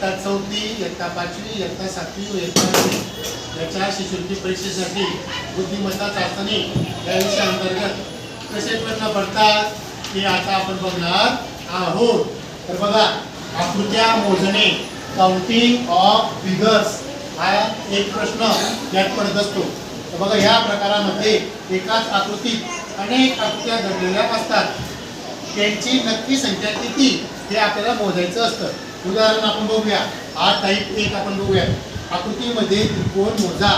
इयत्ता चौथी इयत्ता पाचवी इयत्ता सातवी व इयत्ता याच्या शिष्यवृत्ती परीक्षेसाठी बुद्धिमत्ता चाचणी या विषयाअंतर्गत कसे प्रश्न पडतात हे आता आपण बघणार आहोत. तर बघा आकृत्या मोजणे काउंटिंग ऑफ फिगर्स हा एक प्रश्न यात पडत असतो. तर बघा या प्रकारामध्ये एकाच आकृतीत अनेक आकृत्या घडलेल्या असतात. त्यांची नक्की संख्या किती हे आपल्याला मोजायचं असतं. उदाहरण आपण बघूया. हा टाईप एक आपण बघूया. आकृतीमध्ये त्रिकोण मोजा.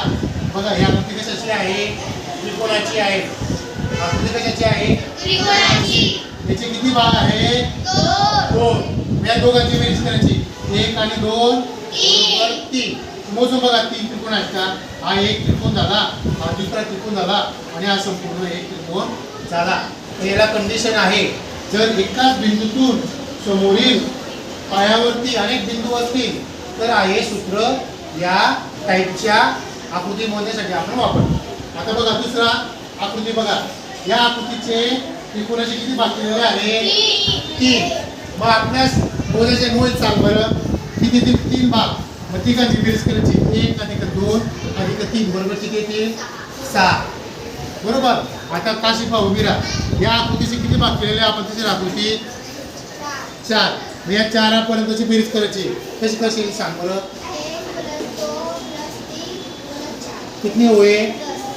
बघा ही आकृती कशाची आहे? त्रिकोणाची आहे. आकृती कशाची आहे? त्रिकोणाची. याचे किती भाग आहे? दोन. या दोघांची बेरीज करायची. एक आणि दोन. बरोबर तीन. मोजून बघा तीन त्रिकोण आहेत का? हा एक त्रिकोण झाला हा दुसरा त्रिकोण झाला आणि हा संपूर्ण एक त्रिकोण झाला. याला कंडिशन आहे. जर एकाच बिंदूतून समोरील पायावरती अनेक बिंदू असतील तर आहे सूत्र या टाईपच्या आकृती मोजण्यासाठी आपण वापरतो. आता बघा दुसरा आकृती बघा. या आकृतीचे त्रिकोणाचे किती भाग केलेले आहे? तीन. तीन मग आपल्यास मोजायचे मोज सांग बरं. किती ती तीन भाग. मग तिघांची बेरीज करायची. एक अधिक दोन अधिक तीन. बरोबर किती येते? सहा बरोबर? आता काशिफा उभी राहा. या आकृतीचे किती भाग केलेले आपण तिसरी आकृती चार. मग या चारापर्यंतची बेरीज करायची? कशी कशी येईल सांग बरं. किती होय?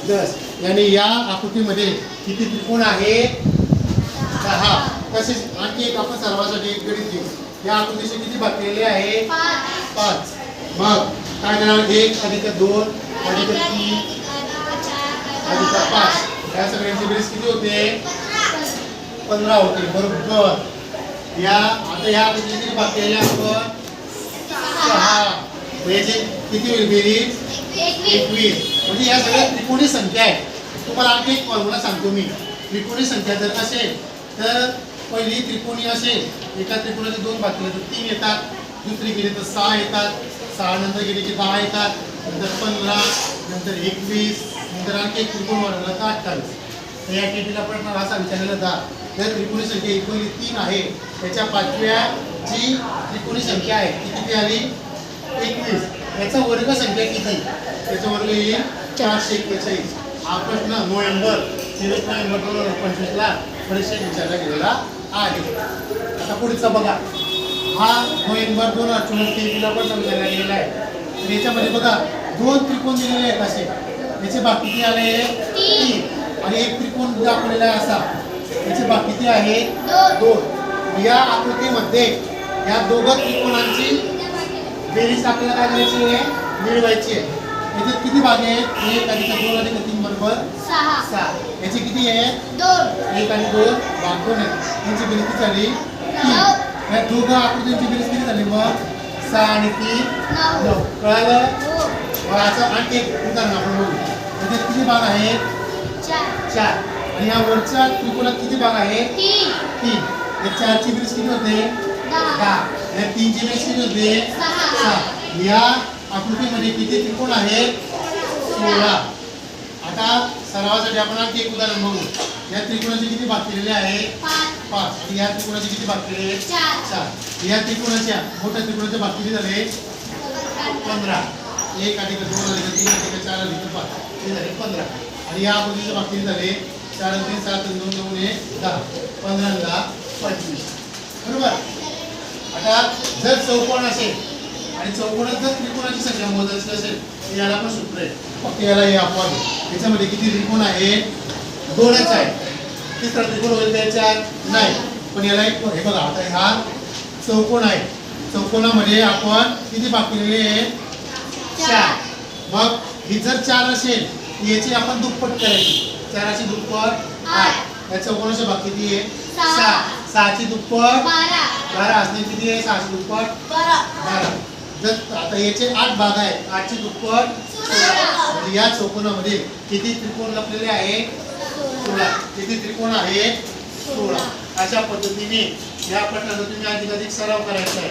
दस. याने या आकृतीमध्ये किती त्रिकोण आहे? दहा. तसेच आणखी एक आपण सर्वांसाठी एक गणित घेऊ. या आकृतीचे किती भाग केलेले आहे? पाच पाच. मग काय करणार? एक अधिक दोन अधिक तीन अधिक पाच. या सगळ्यांची बेरीज किती होते? पंधरा होते. बरोबर. या आता या किती भाग केलेले आपण सहा. याची किती होईल बेरीज एकवीस. म्हणजे या सगळ्या त्रिकोणी संख्या आहेत. तुम्हाला आणखी एक फॉर्म्युला सांगतो मी. त्रिकोणी संख्या जर असेल तर पहिली त्रिकोणी असेल एका त्रिकोणाचे दोन भाग केले तर तीन येतात. दुसरी गेली तर सहा येतात. सहा नंतर गेली की दहा येतात. नंतर पंधरा नंतर एकवीस नंतर आणखी एक त्रिकोण वाढवला तर अठ्ठावीस. तर या टेबीला प्रश्न असा विचारलेला जा. जर त्रिकोणी संख्या पहिली तीन आहे. त्याच्या पाचव्या जी त्रिकोणी संख्या आहे ती किती आली? एकवीस. याचा वर्ग संख्या किती? त्याचा वर्ग येईल चारशे एक्केचाळीस. हा प्रश्न नोव्हेंबर तेवीस नोव्हेंबर दोन हजार पंचवीसला परीक्षेत विचारला गेलेला आहे. आता पुढचा बघा. हा नोव्हेंबर दोन हजार चोवीस तेवीसला प्रश्न विचारला गेलेला आहे. तर याच्यामध्ये बघा दोन त्रिकोण दिलेले आहेत असे. याचे भाग किती आले? तीन. आणि एक त्रिकोण दाखवलेला आहे असा. याचे भाग किती आहे दोन. या आकृतीमध्ये या दोघं त्रिकोणांची बेरीज आपल्याला काय करायची आहे? मिळवायची आहे. याच्यात किती भाग आहेत? एक अधिक दोन अधिक तीन बरोबर सहा. याचे किती आहे? दोन. एक आणि दोन भाग दोन आहेत यांची बेरीज किती झाली? तीन. या दोघं आकृतींची बेरीज किती झाली मग? सहा आणि तीन. नऊ. कळालं? हो. मग याचं आणखी एक उदाहरण आपण बघू. याच्यात किती भाग आहेत? चार. आणि या वरच्या त्रिकोणात किती भाग आहेत तीन. तीन. या चारची बेरीज किती होते? दहा. या तीनची बेरीज किती होते? सहा. या आकृतीमध्ये किती त्रिकोण आहेत? सोळा. आता सरावासाठी आपण आणखी एक उदाहरण बघू. या त्रिकोणाचे किती भाग केलेले आहेत? पाच. आणि या त्रिकोणाचे किती भाग चार. चार. या त्रिकोणाच्या मोठ्या त्रिकोणाचे भाग किती झाले? पंधरा. एक अधिक दोन अधिक तीन अधिक चार अधिक पाच. हे झाले पंधरा. आणि या आकृतीचे भाग किती झाले? चार तीन सात दोन दोन एक दहा. पंधरा दहा पंचवीस. बरोबर? आता जर चौकोन असेल आणि चौकोनात जर त्रिकोणाची संख्या मोजायची असेल तर याला पण सूत्र आहे. फक्त याला हे आपण याच्यामध्ये किती त्रिकोण आहे? दोनच आहे तिसरा त्रिकोण होईल त्याच्यात नाही. पण याला एक हे बघा आता हा चौकोन आहे. चौकोनामध्ये आपण किती भाग केलेले आहे? चार. मग ही जर चार असेल याची आपण दुप्पट करायची. चाराची दुप्पट आठ. या चौकोनाचे भाग किती आहे? सहा. सहा. सहाची दुप्पट बारा. असणे किती आहे? सहाशे दुप्पट बारा. जर आता याचे आठ भाग आहेत आठचे दुप्पट सोळा. म्हणजे या चौकोनामध्ये किती त्रिकोण लपलेले आहे? सोळा. किती त्रिकोण आहे सोळा. अशा पद्धतीने या प्रश्नाचा तुम्ही अधिकाधिक सराव करायचा आहे.